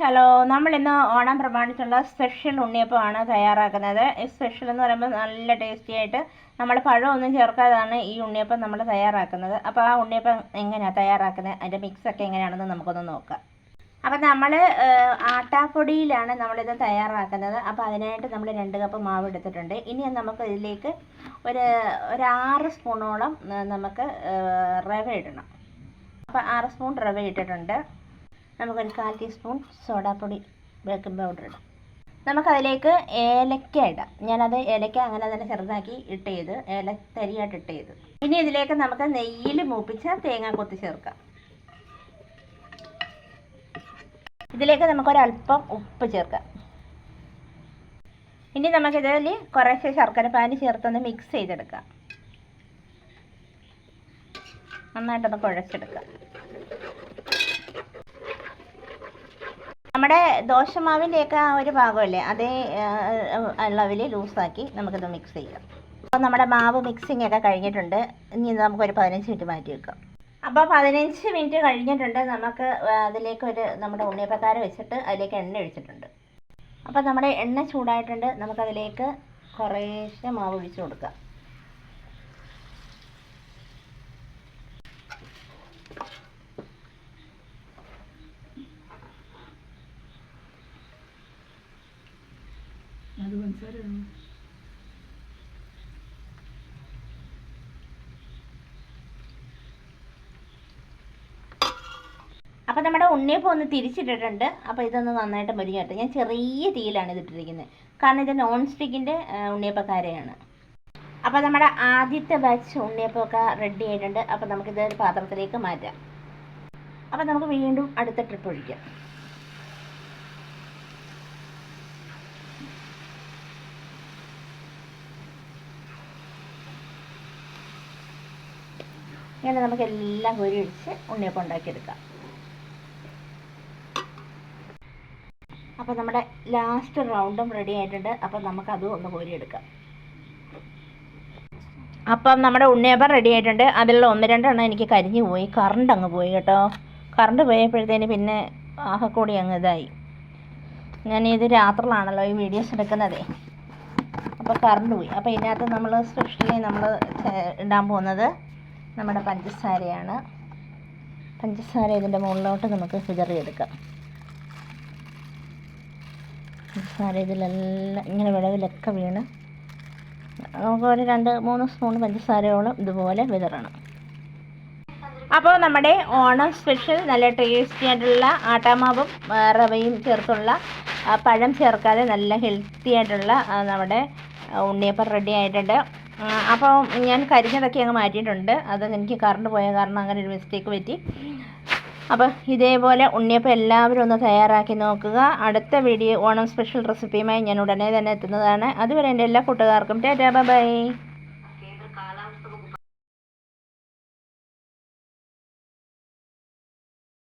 Hello നമ്മൾ ഇന്ന് Onam പ്രമാണിച്ചുള്ള special ഉണ്ണിയപ്പമാണ് തയ്യാറാക്കുന്നത്. സ്പെഷ്യൽ എന്ന് പറയുമ്പോൾ നല്ല ടേസ്റ്റി ആയിട്ട് നമ്മൾ പഴമൊന്നും ചേർക്കാതാണ് ഈ ഉണ്ണിയപ്പം നമ്മൾ തയ്യാറാക്കുന്നത്. അപ്പോൾ ആ ഉണ്ണിയപ്പം എങ്ങനെയാണ് തയ്യാറാക്കുന്നത്? അതിന്റെ മിക്സൊക്കെ എങ്ങനെയാണെന്ന് നമുക്കൊന്ന് നോക്കാം. അപ്പം നമ്മൾ ആട്ടാപ്പൊടിയിലാണ് നമ്മളിത് തയ്യാറാക്കുന്നത്. അപ്പോൾ അതിനായിട്ട് നമ്മൾ രണ്ട് കപ്പ് മാവ് എടുത്തിട്ടുണ്ട്. ഇനി നമുക്ക് ഇതിലേക്ക് ഒരു ഒരു ആറ് സ്പൂണോളം നമുക്ക് റവ ഇടണം. അപ്പോൾ ആറ് സ്പൂൺ റവ ഇട്ടിട്ടുണ്ട്. നമുക്കൊരു കാൽ ടീസ്പൂൺ സോഡാപ്പൊടി ബേക്കിംഗ് പൗഡർ ഇടാം. നമുക്കതിലേക്ക് ഏലക്ക ഇടാം. ഞാനത് ഏലക്ക അങ്ങനെ തന്നെ ചെറുതാക്കി ഇട്ട് ചെയ്ത് ഏല തരിയായിട്ട് ഇട്ട് ചെയ്ത്. ഇനി ഇതിലേക്ക് നമുക്ക് നെയ്യിൽ മൂപ്പിച്ച തേങ്ങ കൊത്തി ചേർക്കാം. ഇതിലേക്ക് നമുക്കൊരല്പം ഉപ്പ് ചേർക്കാം. ഇനി നമുക്കിതിൽ കുറച്ച് ശർക്കര പാനി ചേർത്തൊന്ന് മിക്സ് ചെയ്തെടുക്കാം. നന്നായിട്ടൊന്ന് കുഴച്ചെടുക്കാം. നമ്മുടെ ദോശമാവിന്റെയൊക്കെ ആ ഒരു ഭാഗമല്ലേ? അതേ അളവിൽ ലൂസാക്കി നമുക്കിത് മിക്സ് ചെയ്യാം. അപ്പോൾ നമ്മുടെ മാവ് മിക്സിംഗ് ഒക്കെ കഴിഞ്ഞിട്ടുണ്ട്. ഇനി നമുക്കൊരു പതിനഞ്ച് മിനിറ്റ് മാറ്റി വെക്കാം. അപ്പോൾ പതിനഞ്ച് മിനിറ്റ് കഴിഞ്ഞിട്ടുണ്ട്. നമുക്ക് അതിലേക്ക് ഒരു നമ്മുടെ ഉണ്ണിയപ്പക്കാരം വെച്ചിട്ട് അതിലേക്ക് എണ്ണ ഒഴിച്ചിട്ടുണ്ട്. അപ്പോൾ നമ്മുടെ എണ്ണ ചൂടായിട്ടുണ്ട്. നമുക്കതിലേക്ക് കുറേശ്ശെ മാവ് ഒഴിച്ച് കൊടുക്കാം. അത് പഞ്ചസാര. അപ്പോൾ നമ്മുടെ ഉണ്ണിയപ്പം ഒന്ന് തിരിച്ചിട്ടിട്ടുണ്ട്. അപ്പോൾ ഇതൊന്ന് നന്നായിട്ട് മുരിഞ്ഞിട്ട് ഞാൻ ചെറിയ തീയിലാണ് ഇതിട്ടിരിക്കുന്നത് കാരണം ഇത് നോൺ സ്റ്റിക്കിന്റെ ഉണ്ണിയപ്പക്കാരെയാണ്. അപ്പോൾ നമ്മുടെ ആദ്യത്തെ ബാച്ച് ഉണ്ണിയപ്പമൊക്കെ റെഡി ആയിട്ടുണ്ട്. അപ്പോൾ നമുക്കിത് പാത്രത്തിലേക്ക് മാറ്റാം. അപ്പോൾ നമുക്ക് വീണ്ടും അടുത്ത ട്രിപ്പ് ഒഴിക്കാം. ഇങ്ങനെ നമുക്ക് എല്ലാം കോരി ഒഴിച്ച് ഉണ്ണിയപ്പം ഉണ്ടാക്കിയെടുക്കാം. അപ്പോൾ നമ്മുടെ ലാസ്റ്റ് റൗണ്ടും റെഡി ആയിട്ടുണ്ട്. നമുക്ക് അതും ഒന്ന് കോരിയെടുക്കാം. അപ്പം നമ്മുടെ ഉണ്ണിയപ്പം റെഡി ആയിട്ടുണ്ട്. അതിലുള്ള ഒന്ന് രണ്ടെണ്ണം എനിക്ക് കരിഞ്ഞു പോയി. കറണ്ട് അങ്ങ് പോയി കേട്ടോ. കറണ്ട് പോയപ്പോഴത്തേന് പിന്നെ ആകെക്കൂടി അങ്ങ് ഇതായി. ഞാൻ ഇത് രാത്രിയിലാണല്ലോ ഈ വീഡിയോസ് എടുക്കുന്നതേ. അപ്പോൾ കറണ്ട് പോയി. അപ്പോൾ ഇതിനകത്ത് നമ്മൾ സ്പെഷ്യലി നമ്മൾ ഇടാൻ പോകുന്നത് നമ്മുടെ പഞ്ചസാരയാണ്. പഞ്ചസാര ഇതിന്റെ മുകളിലോട്ട് നമുക്ക് വിതറിയെടുക്കാം പഞ്ചസാര ഇതിലെല്ലാം ഇങ്ങനെ വിളവിലൊക്കെ വീണ്. നമുക്ക് ഒരു രണ്ട് മൂന്ന് സ്പൂൺ പഞ്ചസാരയോളം ഇതുപോലെ വിതറണം. അപ്പോൾ നമ്മുടെ ഓണം സ്പെഷ്യൽ നല്ല ടേസ്റ്റി ആയിട്ടുള്ള ആട്ടാമാവും റവയും ചേർത്തുള്ള പഴം ചേർക്കാതെ നല്ല ഹെൽത്തി ആയിട്ടുള്ള നമ്മുടെ ഉണ്ണിയപ്പം റെഡി ആയിട്ടുണ്ട്. ആ, അപ്പോൾ ഞാൻ കരിഞ്ഞതൊക്കെ അങ്ങ് മാറ്റിയിട്ടുണ്ട്. അത് എനിക്ക് കറണ്ട് പോയ കാരണം അങ്ങനെ ഒരു മിസ്റ്റേക്ക് പറ്റി. അപ്പം ഇതേപോലെ ഉണ്ണിയപ്പം എല്ലാവരും ഒന്ന് തയ്യാറാക്കി നോക്കുക. അടുത്ത വീഡിയോ ഓണം സ്പെഷ്യൽ റെസിപ്പിയുമായി ഞാൻ ഉടനെ തന്നെ എത്തുന്നതാണ്. അതുവരെ എന്റെ എല്ലാ കൂട്ടുകാർക്കും ടാറ്റാ ബൈ.